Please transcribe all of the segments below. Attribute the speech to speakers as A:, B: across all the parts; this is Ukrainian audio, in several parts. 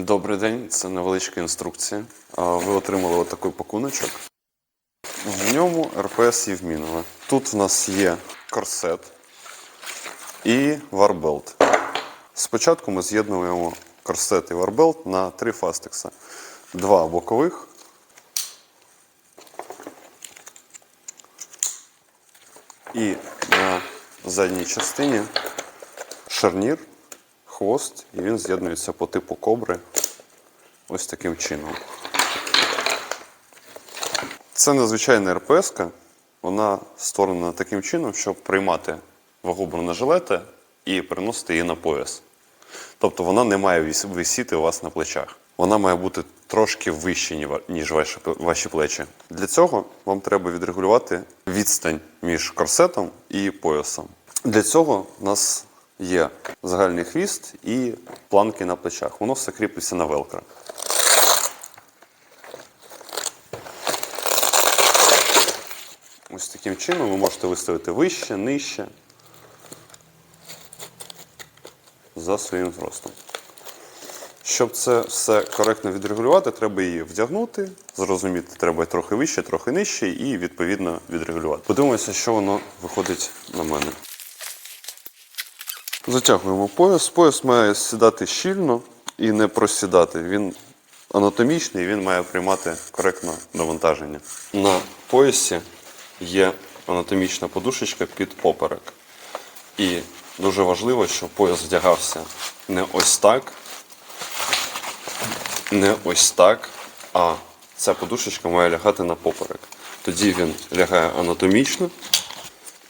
A: Добрий день, це невеличка інструкція. Ви отримали отакий пакуночок. В ньому РПС Євмінова. Тут в нас є корсет і варбелт. Спочатку ми з'єднуємо корсет і варбелт на три фастекса. Два бокових. І на задній частині шарнір, хвост, і він з'єднується по типу кобри ось таким чином. Це незвичайна РПС. Вона створена таким чином, щоб приймати вагу бронежилета і переносити її на пояс. Тобто вона не має висіти у вас на плечах. Вона має бути трошки вище, ніж ваші плечі. Для цього вам треба відрегулювати відстань між корсетом і поясом. Для цього у нас є загальний хвіст і планки на плечах. Воно все кріпиться на велкро. Ось таким чином ви можете виставити вище, нижче за своїм зростом. Щоб це все коректно відрегулювати, треба її вдягнути, зрозуміти, треба трохи вище, трохи нижче, і відповідно відрегулювати. Подивимося, що воно виходить на мене. Затягуємо пояс. Пояс має сідати щільно і не просідати. Він анатомічний, він має приймати коректно навантаження. На поясі є анатомічна подушечка під поперек. І дуже важливо, щоб пояс вдягався не ось так, не ось так, а ця подушечка має лягати на поперек. Тоді він лягає анатомічно,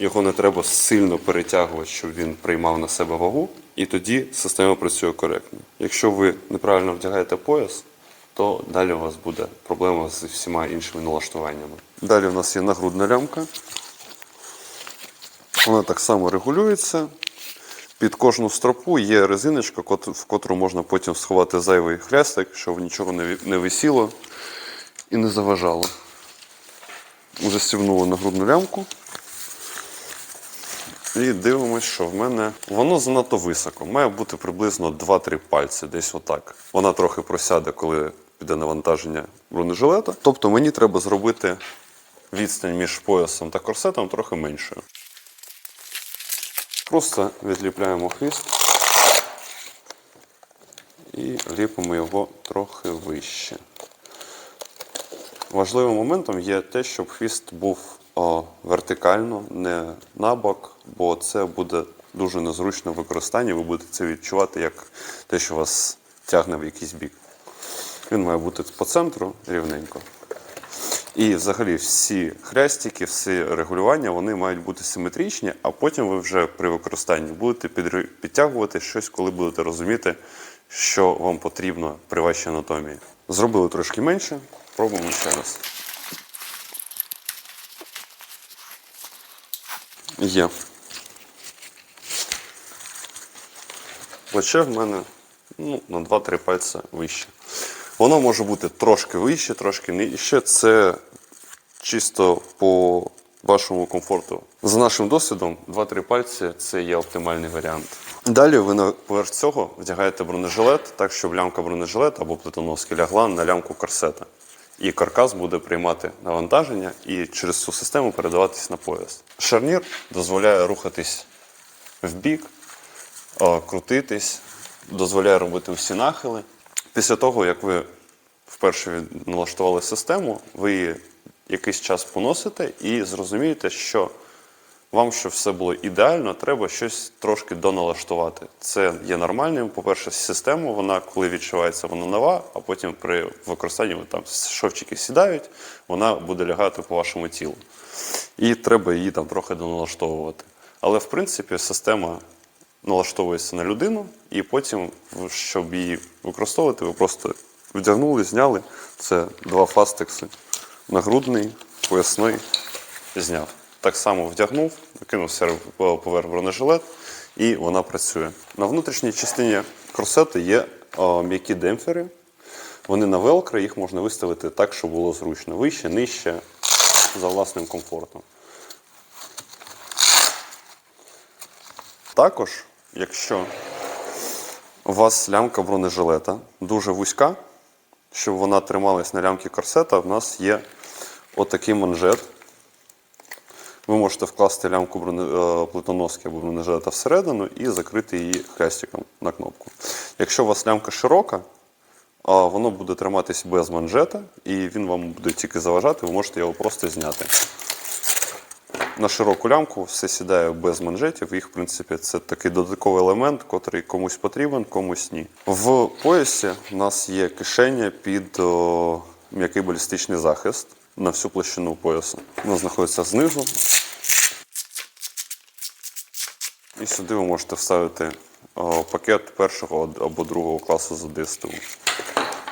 A: його не треба сильно перетягувати, щоб він приймав на себе вагу, і тоді система працює коректно. Якщо ви неправильно вдягаєте пояс, то далі у вас буде проблема з всіма іншими налаштуваннями. Далі у нас є нагрудна лямка. Вона так само регулюється. Під кожну стропу є резиночка, в котру можна потім сховати зайвий хлястик, щоб нічого не не висіло і не заважало. Застібнули нагрудну лямку. І дивимось, що в мене воно занадто високо. Має бути приблизно 2-3 пальці, десь отак. Вона трохи просяде, коли піде навантаження бронежилета. Тобто мені треба зробити відстань між поясом та корсетом трохи меншою. Просто відліпляємо хвіст і ліпимо його трохи вище. Важливим моментом є те, щоб хвіст був вертикально, не набок, бо це буде дуже незручно в використанні. Ви будете це відчувати як те, що вас тягне в якийсь бік. Він має бути по центру рівненько. І взагалі всі хрестики, всі регулювання вони мають бути симетричні, а потім ви вже при використанні будете підтягувати щось, коли будете розуміти, що вам потрібно при вашій анатомії. Зробили трошки менше, пробуємо ще раз. Є. Плече в мене ну, на 2-3 пальці вище. Воно може бути трошки вище, трошки нижче. Це чисто по вашому комфорту. За нашим досвідом, 2-3 пальці це є оптимальний варіант. Далі ви на поверх цього вдягаєте бронежилет, так щоб лямка бронежилета або плитоноски лягла на лямку корсета. І каркас буде приймати навантаження і через цю систему передаватись на пояс. Шарнір дозволяє рухатись в бік, е, крутитись, дозволяє робити усі нахили. Після того, як ви вперше налаштували систему, ви її якийсь час поносите і зрозумієте, що вам, щоб все було ідеально, треба щось трошки доналаштувати. Це є нормальним. По-перше, система, вона, коли відчувається, вона нова, а потім при використанні там шовчики сідають, вона буде лягати по вашому тілу. І треба її там трохи доналаштовувати. Але в принципі система налаштовується на людину, і потім, щоб її використовувати, ви просто вдягнули, зняли. Це два фастекси. Нагрудний, поясний, зняв. Так само вдягнув, накинув себе поверх бронежилет, і вона працює. На внутрішній частині корсету є о, м'які демпфери. Вони на велкро, їх можна виставити так, щоб було зручно. Вище, нижче, за власним комфортом. Також, якщо У вас лямка бронежилета дуже вузька. Щоб вона трималась на лямки корсета, в нас є отакий манжет. Ви можете вкласти лямку е, плитоноски або бронежилета всередину і закрити її хрестиком на кнопку. Якщо у вас лямка широка, воно буде триматись без манжета, і він вам буде тільки заважати, ви можете його просто зняти. На широку лямку все сідає без манжетів. Їх, в принципі, це такий додатковий елемент, котрий комусь потрібен, комусь ні. В поясі у нас є кишеня під м'який балістичний захист на всю площину поясу. Вона знаходиться знизу. І сюди ви можете вставити пакет першого або другого класу з ДСТУ.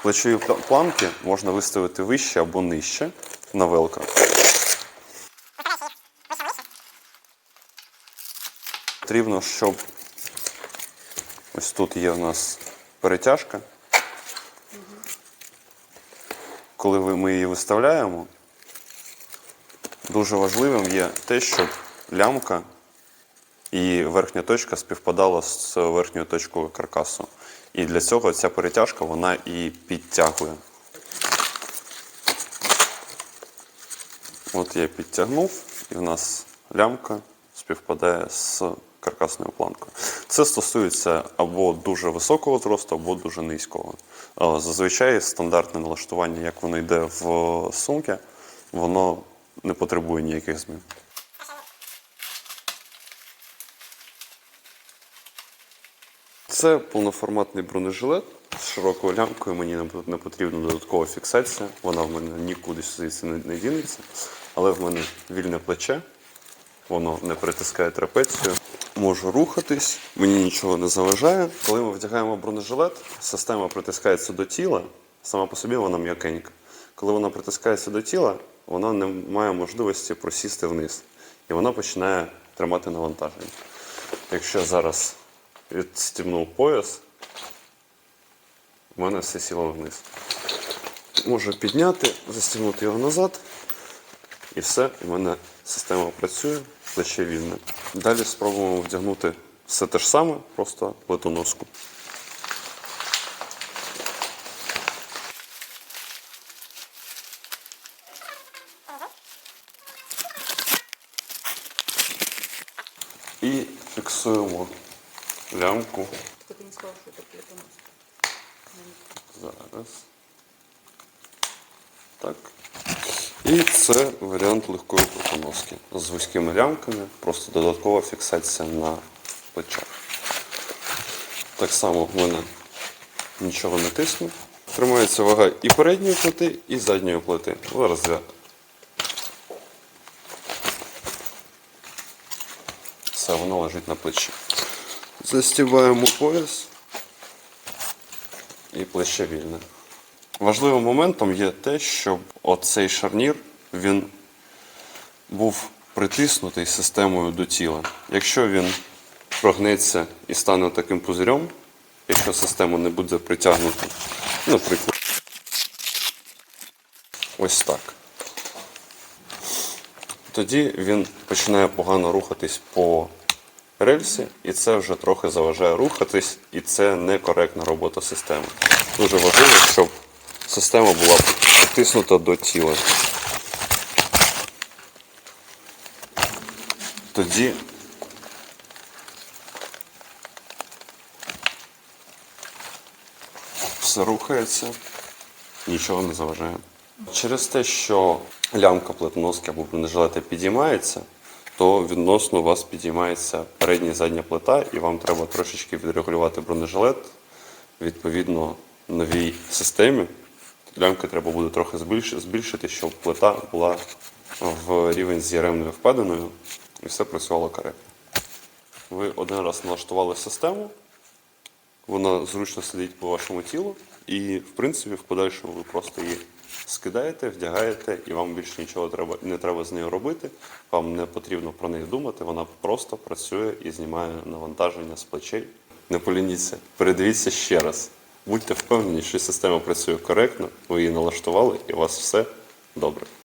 A: Плечові планки можна виставити вище або нижче на велка. Потрібно, щоб ось тут є у нас перетяжка. Коли ми її виставляємо, дуже важливим є те, щоб лямка і верхня точка співпадала з верхньою точкою каркасу. І для цього ця перетяжка вона і підтягує. От я підтягнув, і в нас лямка співпадає з каркасною планкою. Це стосується або дуже високого зросту, або дуже низького. Е, Зазвичай стандартне налаштування, як воно йде в сумки, воно не потребує ніяких змін. Це повноформатний бронежилет з широкою лямкою. Мені не потрібна додаткова фіксація. Вона в мене нікуди звідси не, не дінеться. Але в мене вільне плече, воно не притискає трапецію. Можу рухатись, мені нічого не заважає. Коли ми вдягаємо бронежилет, система притискається до тіла, сама по собі вона м'якенька. Коли вона притискається до тіла, вона не має можливості просісти вниз. І вона починає тримати навантаження. Якщо я зараз відстібнув пояс, в мене все сіло вниз. Можу підняти, застібнути його назад, і все, в мене система працює, плече вільне. Далі спробуємо вдягнути все те ж саме, просто плитоноску. І фіксуємо лямку.
B: Так не сказав, що це плитонос.
A: Зараз. Так. І це варіант легкої плитоноски з вузькими лямками, просто додаткова фіксація на плечах. Так само в мене нічого не тисне. Тримається вага і передньої плити, і задньої плити. Зараз я. Все, воно лежить на плечі. Застібаємо пояс і плече вільне. Важливим моментом є те, щоб оцей шарнір він був притиснутий системою до тіла. Якщо він прогнеться і стане таким пузирем, якщо система не буде притягнута, наприклад, ось так. Тоді він починає погано рухатись по рельсі, і це вже трохи заважає рухатись, і це некоректна робота системи. Дуже важливо, щоб система була притиснута до тіла. Тоді все рухається, нічого не заважає. Через те, що лямка плитоноски або бронежилета підіймається, то відносно у вас підіймається передня і задня плита, і вам треба трошечки відрегулювати бронежилет відповідно новій системі. Лямки треба буде трохи збільшити, щоб плита була в рівень з яремною впадиною і все працювало коректно. Ви один раз налаштували систему, вона зручно сидить по вашому тілу, і в принципі в подальшому ви просто її скидаєте, вдягаєте, і вам більше нічого треба, не треба з нею робити. Вам не потрібно про неї думати, вона просто працює і знімає навантаження з плечей. Не полініться, передивіться ще раз. Будьте впевнені, що система працює коректно, ви її налаштували і у вас все добре.